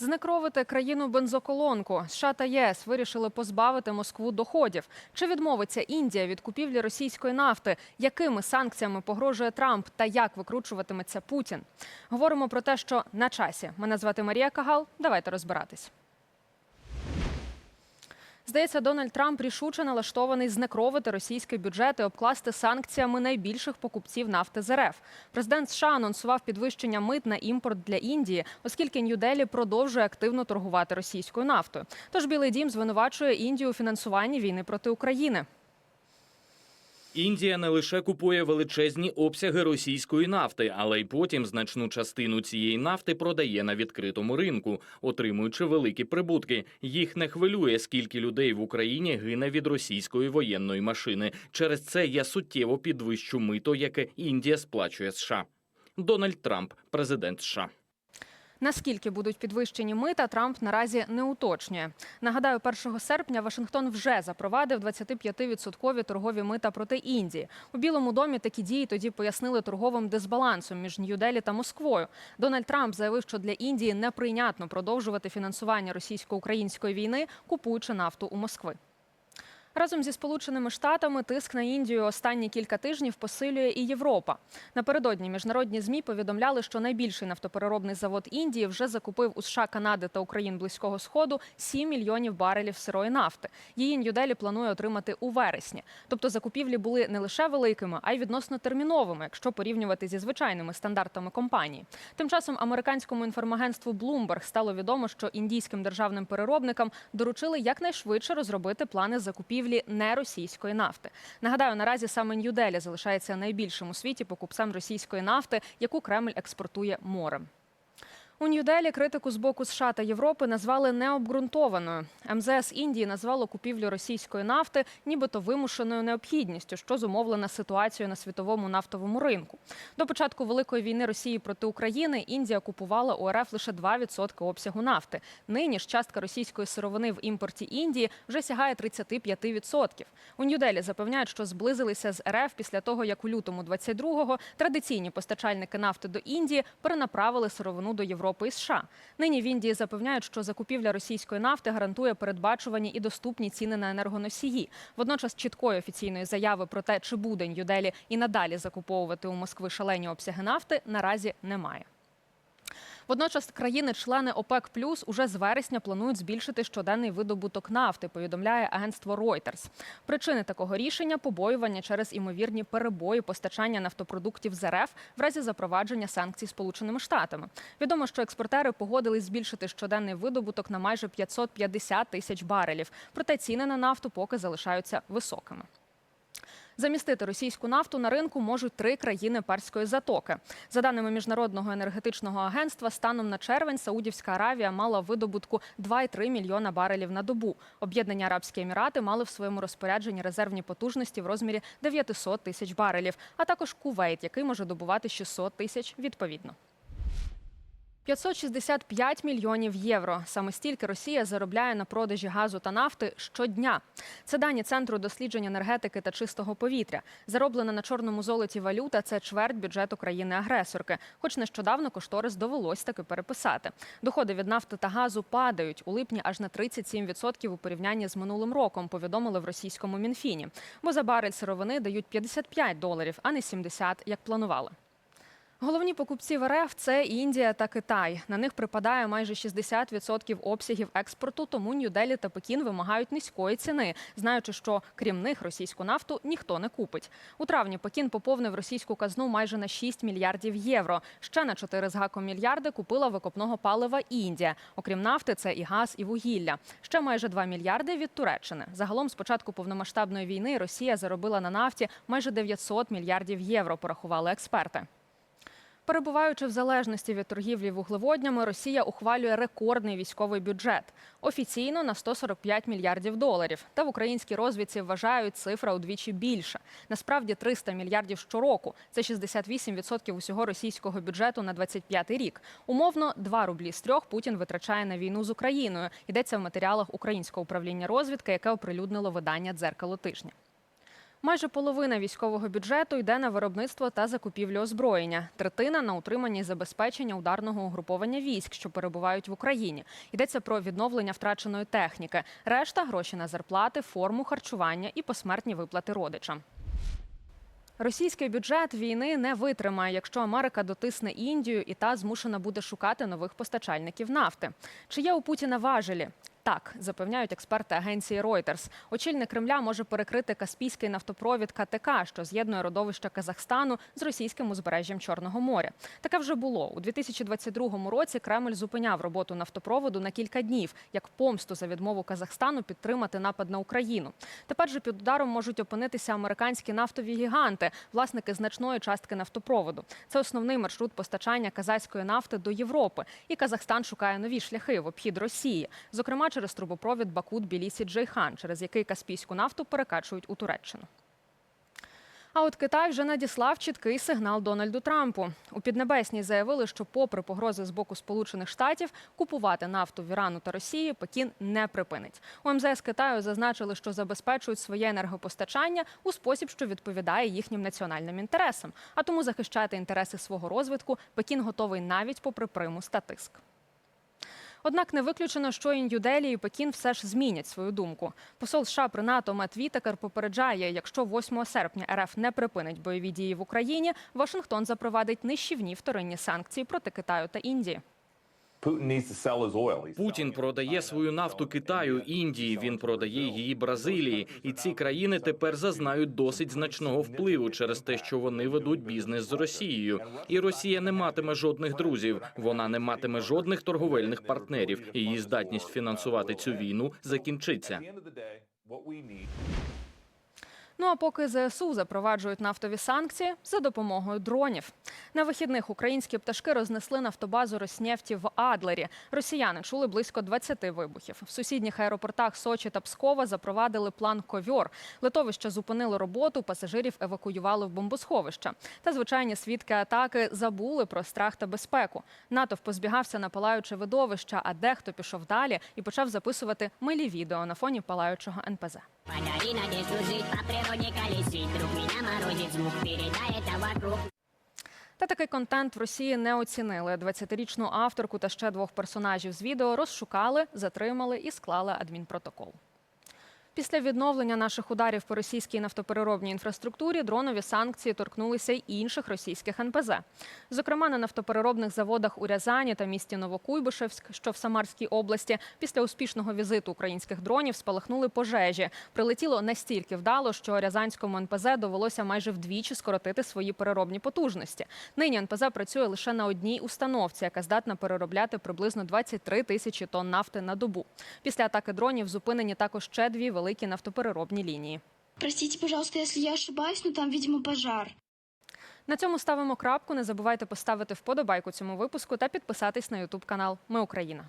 Знекровити країну бензоколонку США та ЄС вирішили позбавити Москву доходів. Чи відмовиться Індія від купівлі російської нафти? Якими санкціями погрожує Трамп та як викручуватиметься Путін? Говоримо про те, що на часі. Мене звати Марія Кагал. Давайте розбиратись. Здається, Дональд Трамп рішуче налаштований знекровити російський бюджет і обкласти санкціями найбільших покупців нафти з РФ. Президент США анонсував підвищення мит на імпорт для Індії, оскільки Нью-Делі продовжує активно торгувати російською нафтою. Тож Білий Дім звинувачує Індію у фінансуванні війни проти України. Індія не лише купує величезні обсяги російської нафти, але й потім значну частину цієї нафти продає на відкритому ринку, отримуючи великі прибутки. Їх не хвилює, скільки людей в Україні гине від російської воєнної машини. Через це я суттєво підвищу мито, яке Індія сплачує США. Дональд Трамп, президент США. Наскільки будуть підвищені мита, Трамп наразі не уточнює. Нагадаю, 1 серпня Вашингтон вже запровадив 25-відсоткові торгові мита проти Індії. У Білому домі такі дії тоді пояснили торговим дисбалансом між Нью-Делі та Москвою. Дональд Трамп заявив, що для Індії неприйнятно продовжувати фінансування російсько-української війни, купуючи нафту у Москви. Разом зі Сполученими Штатами тиск на Індію останні кілька тижнів посилює і Європа. Напередодні міжнародні змі повідомляли, що найбільший нафтопереробний завод Індії вже закупив у США, Канади та Україн близького сходу 7 мільйонів барелів сирої нафти. Її Нью-Делі планує отримати у вересні. Тобто закупівлі були не лише великими, а й відносно терміновими, якщо порівнювати зі звичайними стандартами компанії. Тим часом американському інформагентству Bloomberg стало відомо, що індійським державним переробникам доручили якнайшвидше розробити плани закупівлі неросійської нафти. Нагадаю, наразі саме Нью-Делі залишається найбільшим у світі покупцем російської нафти, яку Кремль експортує морем. У Нью-Делі критику з боку США та Європи назвали необґрунтованою. МЗС Індії назвало купівлю російської нафти нібито вимушеною необхідністю, що зумовлена ситуацією на світовому нафтовому ринку. До початку великої війни Росії проти України Індія купувала у РФ лише 2% обсягу нафти. Нині ж частка російської сировини в імпорті Індії вже сягає 35%. У Нью-Делі запевняють, що зблизилися з РФ після того, як у лютому 22-го традиційні постачальники нафти до Індії перенаправили сировину до Європи. Європи і США. Нині в Індії запевняють, що закупівля російської нафти гарантує передбачувані і доступні ціни на енергоносії. Водночас чіткої офіційної заяви про те, чи буде Нью-Делі і надалі закуповувати у Москви шалені обсяги нафти, наразі немає. Водночас країни-члени ОПЕК Плюс уже з вересня планують збільшити щоденний видобуток нафти. Повідомляє агентство Reuters. Причини такого рішення побоювання через імовірні перебої постачання нафтопродуктів з РФ в разі запровадження санкцій Сполученими Штатами. Відомо, що експортери погодились збільшити щоденний видобуток на майже 550 тисяч барелів. Проте ціни на нафту поки залишаються високими. Замістити російську нафту на ринку можуть три країни Перської затоки. За даними міжнародного енергетичного агентства, станом на червень Саудівська Аравія мала видобутку 2,3 мільйона барелів на добу. Об'єднані Арабські Емірати мали в своєму розпорядженні резервні потужності в розмірі 900 тисяч барелів, а також Кувейт, який може добувати 600 тисяч відповідно. 565 мільйонів євро. Саме стільки Росія заробляє на продажі газу та нафти щодня. Це дані центру досліджень енергетики та чистого повітря. Зароблена на чорному золоті валюта це чверть бюджету країни-агресорки. Хоч нещодавно кошторис довелось таки переписати. Доходи від нафти та газу падають у липні аж на 37% у порівнянні з минулим роком. Повідомили в російському мінфіні. Бо за барель сировини дають 55 доларів, а не 70, як планували. Головні покупці в РФ це Індія та Китай. На них припадає майже 60% обсягів експорту, тому Нью-Делі та Пекін вимагають низької ціни, знаючи, що крім них російську нафту ніхто не купить. У травні Пекін поповнив російську казну майже на 6 мільярдів євро. Ще на 4 з гаком мільярди купила викопного палива Індія. Окрім нафти, це і газ, і вугілля. Ще майже 2 мільярди від Туреччини. Загалом з початку повномасштабної війни Росія заробила на нафті майже 900 мільярдів євро. Порахували експерти. Перебуваючи в залежності від торгівлі вуглеводнями, Росія ухвалює рекордний військовий бюджет офіційно на 145 мільярдів доларів. Та в українській розвідці вважають цифра удвічі більша. Насправді 300 мільярдів щороку. Це 68% усього російського бюджету на 25 рік. Умовно, 2 рублі з трьох Путін витрачає на війну з Україною. Йдеться в матеріалах українського управління розвідки, яке оприлюднило видання дзеркало тижня. Майже половина військового бюджету йде на виробництво та закупівлю озброєння. Третина на утримання і забезпечення ударного угруповання військ, що перебувають в Україні. Йдеться про відновлення втраченої техніки. Решта гроші на зарплати, форму харчування і посмертні виплати родичам. Російський бюджет війни не витримає, якщо Америка дотисне Індію, і та змушена буде шукати нових постачальників нафти. Чи є у Путіна важелі? Так, запевняють експерти агенції Reuters. Очільник Кремля може перекрити Каспійський нафтопровід КТК, що з'єднує родовище Казахстану з російським узбережжям Чорного моря. Таке вже було у 2022 році. Кремль зупиняв роботу нафтопроводу на кілька днів, як помсту за відмову Казахстану підтримати напад на Україну. Тепер же під ударом можуть опинитися американські нафтові гіганти, власники значної частки нафтопроводу. Це основний маршрут постачання казахської нафти до Європи. І Казахстан шукає нові шляхи в обхід Росії, зокрема через трубопровід Бакут Білісі Джейхан, через який каспійську нафту перекачують у Туреччину. А от Китай вже надіслав чіткий сигнал Дональду Трампу. У Піднебесній заявили, що, попри погрози з боку Сполучених Штатів, купувати нафту в Ірану та Росії Пекін не припинить. У МЗС Китаю зазначили, що забезпечують своє енергопостачання у спосіб, що відповідає їхнім національним інтересам. А тому захищати інтереси свого розвитку Пекін готовий навіть попри примус та тиск. Однак не виключено, що і Нью-Делі і Пекін все ж змінять свою думку. Посол США при НАТО Мет Вітекер попереджає, якщо 8 серпня РФ не припинить бойові дії в Україні, Вашингтон запровадить нищівні вторинні санкції проти Китаю та Індії. Путін продає свою нафту Китаю, Індії. Він продає її Бразилії, і ці країни тепер зазнають досить значного впливу через те, що вони ведуть бізнес з Росією. І Росія не матиме жодних друзів. Вона не матиме жодних торговельних партнерів. Її здатність фінансувати цю війну закінчиться. Ну а поки ЗСУ запроваджують нафтові санкції за допомогою дронів. На вихідних українські пташки рознесли нафтобазу Роснефті в Адлері. Росіяни чули близько 20 вибухів. В сусідніх аеропортах Сочі та Пскова запровадили план ковьор. Литовища зупинили роботу, пасажирів евакуювали в бомбосховища. Та звичайні свідки атаки забули про страх та безпеку. Натовп позбігався на палаюче видовище, а дехто пішов далі і почав записувати милі відео на фоні палаючого НПЗ. Подари надежду жить, по природе колесить друг меня морозит звук, передает, вокруг Та такий контент в Росії не оцінили. 20-річну авторку та ще двох персонажів з відео розшукали, затримали і склали адмінпротокол. Після відновлення наших ударів по російській нафтопереробній інфраструктурі дронові санкції торкнулися й інших російських НПЗ. Зокрема, на нафтопереробних заводах у Рязані та місті Новокуйбишевськ, що в Самарській області, після успішного візиту українських дронів спалахнули пожежі. Прилетіло настільки вдало, що Рязанському НПЗ довелося майже вдвічі скоротити свої переробні потужності. Нині НПЗ працює лише на одній установці, яка здатна переробляти приблизно 23 тисячі тонн нафти на добу. Після атаки дронів зупинені також ще дві великі нафтопереробні лінії. Простіть, пожалуйста, якщо я ошибаюсь, ну там, видимо, пожар. На цьому ставимо крапку. Не забувайте поставити вподобайку цьому випуску та підписатись на Ютуб канал. Ми Україна.